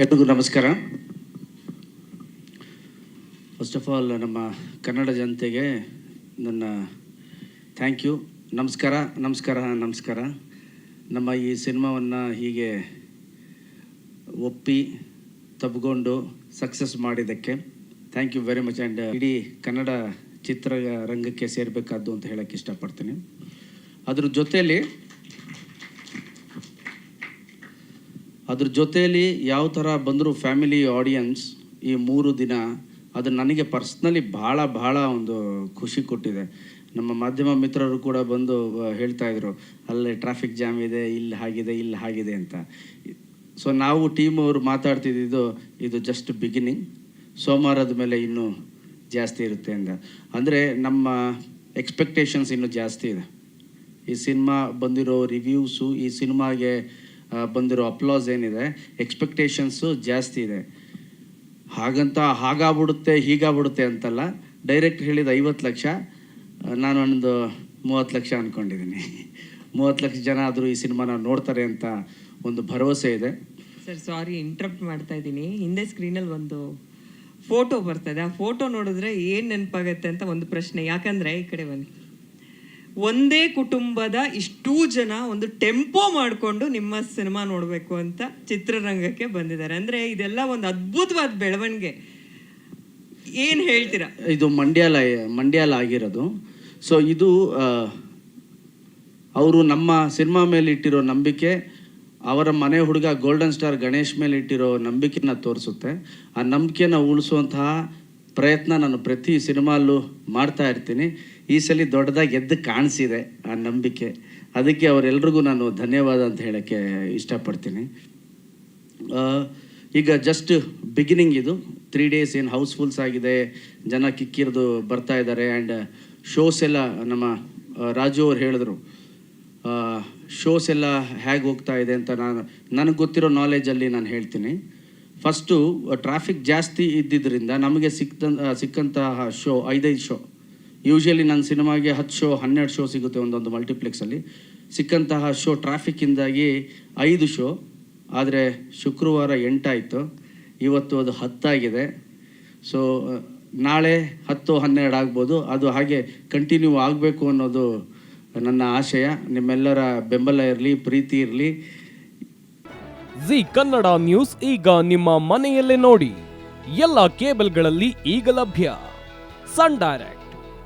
ಎಲ್ರಿಗೂ ನಮಸ್ಕಾರ. First of all ನಮ್ಮ ಕನ್ನಡ ಜನತೆಗೆ ನನ್ನ ಥ್ಯಾಂಕ್ ಯು ನಮಸ್ಕಾರ ನಮಸ್ಕಾರ ನಮಸ್ಕಾರ. ನಮ್ಮ ಈ ಸಿನಿಮಾವನ್ನು ಹೀಗೆ ಒಪ್ಪಿ, ತಬ್ಕೊಂಡು ಸಕ್ಸಸ್ ಮಾಡಿದ್ದಕ್ಕೆ thank you very much and ಇಡೀ ಕನ್ನಡ ಚಿತ್ರರಂಗಕ್ಕೆ ಸೇರಬೇಕಾದ್ದು ಅಂತ ಹೇಳೋಕ್ಕೆ ಇಷ್ಟಪಡ್ತೀನಿ. ಅದ್ರ ಜೊತೆಯಲ್ಲಿ ಅದ್ರ ಜೊತೆಯಲ್ಲಿ ಯಾವ ಥರ ಬಂದರೂ ಫ್ಯಾಮಿಲಿ ಆಡಿಯನ್ಸ್ ಈ ಮೂರು ದಿನ, ಅದು ನನಗೆ ಪರ್ಸ್ನಲಿ ಭಾಳ ಭಾಳ ಒಂದು ಖುಷಿ ಕೊಟ್ಟಿದೆ. ನಮ್ಮ ಮಾಧ್ಯಮ ಮಿತ್ರರು ಕೂಡ ಬಂದು ಹೇಳ್ತಾಯಿದ್ರು ಅಲ್ಲೇ ಟ್ರಾಫಿಕ್ ಜಾಮ್ ಇದೆ, ಇಲ್ಲಿ ಹಾಗಿದೆ ಇಲ್ಲಿ ಹಾಗಿದೆ ಅಂತ. ಸೊ ನಾವು ಟೀಮ್ ಅವರು ಮಾತಾಡ್ತಿದ್ದು ಇದು ಜಸ್ಟ್ ಬಿಗಿನಿಂಗ್ ಸೋಮವಾರದ ಮೇಲೆ ಇನ್ನೂ ಜಾಸ್ತಿ ಇರುತ್ತೆ ಅಂತ ಅಂದರೆ ನಮ್ಮ ಎಕ್ಸ್ಪೆಕ್ಟೇಷನ್ಸ್ ಇನ್ನೂ ಜಾಸ್ತಿ ಇದೆ. ಈ ಸಿನಿಮಾ ಬಂದಿರೋ ರಿವ್ಯೂಸು ಈ ಸಿನಿಮಾಗೆ ಬಂದಿರೋ ಅಪ್ಲಾಸ್ ಏನಿದೆ? ಎಕ್ಸ್ಪೆಕ್ಟೇಷನ್ಸು ಜಾಸ್ತಿ ಇದೆ. ಹಾಗಂತ ಹಾಗಾಗ್ಬಿಡುತ್ತೆ, ಹೀಗಾಗ್ಬಿಡುತ್ತೆ ಅಂತಲ್ಲ ಡೈರೆಕ್ಟ್ ಹೇಳಿದ ಐವತ್ತು ಲಕ್ಷ. ನಾನು ಒಂದು ಮೂವತ್ತು ಲಕ್ಷ ಅಂದ್ಕೊಂಡಿದ್ದೀನಿ ಮೂವತ್ತು ಲಕ್ಷ ಜನ ಆದರೂ ಈ ಸಿನಿಮಾನ ನೋಡ್ತಾರೆ ಅಂತ ಒಂದು ಭರವಸೆ ಇದೆ. ಸರ್ ಸಾರಿ ಇಂಟ್ರಪ್ಟ್ ಮಾಡ್ತಾ ಇದ್ದೀನಿ. ಹಿಂದೆ ಸ್ಕ್ರೀನಲ್ಲಿ ಒಂದು ಫೋಟೋ ಬರ್ತದೆ. ಆ ಫೋಟೋ ನೋಡಿದ್ರೆ ಏನು ನೆನಪಾಗತ್ತೆ ಅಂತ ಒಂದು ಪ್ರಶ್ನೆ. ಯಾಕಂದರೆ ಈ ಕಡೆ ಬನ್ನಿ. ಒಂದೇ ಕುಟುಂಬದ ಇಷ್ಟೂ ಜನ ಒಂದು ಟೆಂಪೋ ಮಾಡಿಕೊಂಡು ನಿಮ್ಮ ಸಿನಿಮಾ ನೋಡಬೇಕು ಅಂತ ಚಿತ್ರರಂಗಕ್ಕೆ ಬಂದಿದ್ದಾರೆ. ಅಂದರೆ ಇದೆಲ್ಲ ಒಂದು ಅದ್ಭುತವಾದ ಬೆಳವಣಿಗೆ. ಏನು ಹೇಳ್ತೀರಾ? ಇದು ಮಂಡ್ಯಾಲ ಮಂಡ್ಯಾಲ ಆಗಿರೋದು. ಸೊ ಇದು ಅವರು ನಮ್ಮ ಸಿನಿಮಾ ಮೇಲೆ ಇಟ್ಟಿರೋ ನಂಬಿಕೆ, ಅವರ ಮನೆ ಹುಡುಗ ಗೋಲ್ಡನ್ ಸ್ಟಾರ್ ಗಣೇಶ್ ಮೇಲೆ ಇಟ್ಟಿರೋ ನಂಬಿಕೆನ ತೋರಿಸುತ್ತೆ. ಆ ನಂಬಿಕೆನ ಉಳಿಸುವಂತಹ ಪ್ರಯತ್ನ ನಾನು ಪ್ರತಿ ಸಿನಿಮಾಲ್ಲೂ ಮಾಡ್ತಾ ಇರ್ತೀನಿ. ಈ ಸಲ ದೊಡ್ಡದಾಗಿ ಎದ್ದು ಕಾಣಿಸಿದೆ ಆ ನಂಬಿಕೆ. ಅದಕ್ಕೆ ಅವರೆಲ್ರಿಗೂ ನಾನು ಧನ್ಯವಾದ ಅಂತ ಹೇಳೋಕ್ಕೆ ಇಷ್ಟಪಡ್ತೀನಿ. ಈಗ ಜಸ್ಟ್ ಬಿಗಿನಿಂಗ್ ಇದು. ತ್ರೀ ಡೇಸ್ ಏನು ಹೌಸ್ಫುಲ್ಸ್ ಆಗಿದೆ. ಜನ ಕಿಕ್ಕಿರಿದು ಬರ್ತಾ ಇದ್ದಾರೆ ಆ್ಯಂಡ್ ಶೋಸ್ ಎಲ್ಲ ನಮ್ಮ ರಾಜು ಅವ್ರು ಹೇಳಿದ್ರು. ಶೋಸ್ ಎಲ್ಲ ಹೇಗೆ ಹೋಗ್ತಾ ಇದೆ ಅಂತ ನಾನು, ನನಗೆ ಗೊತ್ತಿರೋ ನಾಲೆಜಲ್ಲಿ ನಾನು ಹೇಳ್ತೀನಿ. ಫಸ್ಟು ಟ್ರಾಫಿಕ್ ಜಾಸ್ತಿ ಇದ್ದಿದ್ದರಿಂದ ನಮಗೆ ಸಿಕ್ತ, ಸಿಕ್ಕಂತಹ ಶೋ ಐದೈದು ಶೋ ಯೂಶಲಿ ನನ್ನ ಸಿನಿಮಾಗೆ ಹತ್ತು ಶೋ ಹನ್ನೆರಡು ಶೋ ಸಿಗುತ್ತೆ ಒಂದೊಂದು ಮಲ್ಟಿಪ್ಲೆಕ್ಸಲ್ಲಿ ಸಿಕ್ಕಂತಹ ಶೋ ಟ್ರಾಫಿಕ್ಕಿಂದಾಗಿ ಐದು ಶೋ ಆದರೆ ಶುಕ್ರವಾರ ಎಂಟಾಯಿತು. ಇವತ್ತು ಅದು ಹತ್ತಾಗಿದೆ. ಸೊ ನಾಳೆ ಹತ್ತು, ಹನ್ನೆರಡು ಆಗ್ಬೋದು. ಅದು ಹಾಗೆ ಕಂಟಿನ್ಯೂ ಆಗಬೇಕು ಅನ್ನೋದು ನನ್ನ ಆಶಯ. ನಿಮ್ಮೆಲ್ಲರ ಬೆಂಬಲ ಇರಲಿ, ಪ್ರೀತಿ ಇರಲಿ. ಜಿ ಕನ್ನಡ ನ್ಯೂಸ್ ಈಗ ನಿಮ್ಮ ಮನೆಯಲ್ಲೇ ನೋಡಿ. ಎಲ್ಲ ಕೇಬಲ್ಗಳಲ್ಲಿ ಈಗ ಲಭ್ಯ. Sun Direct.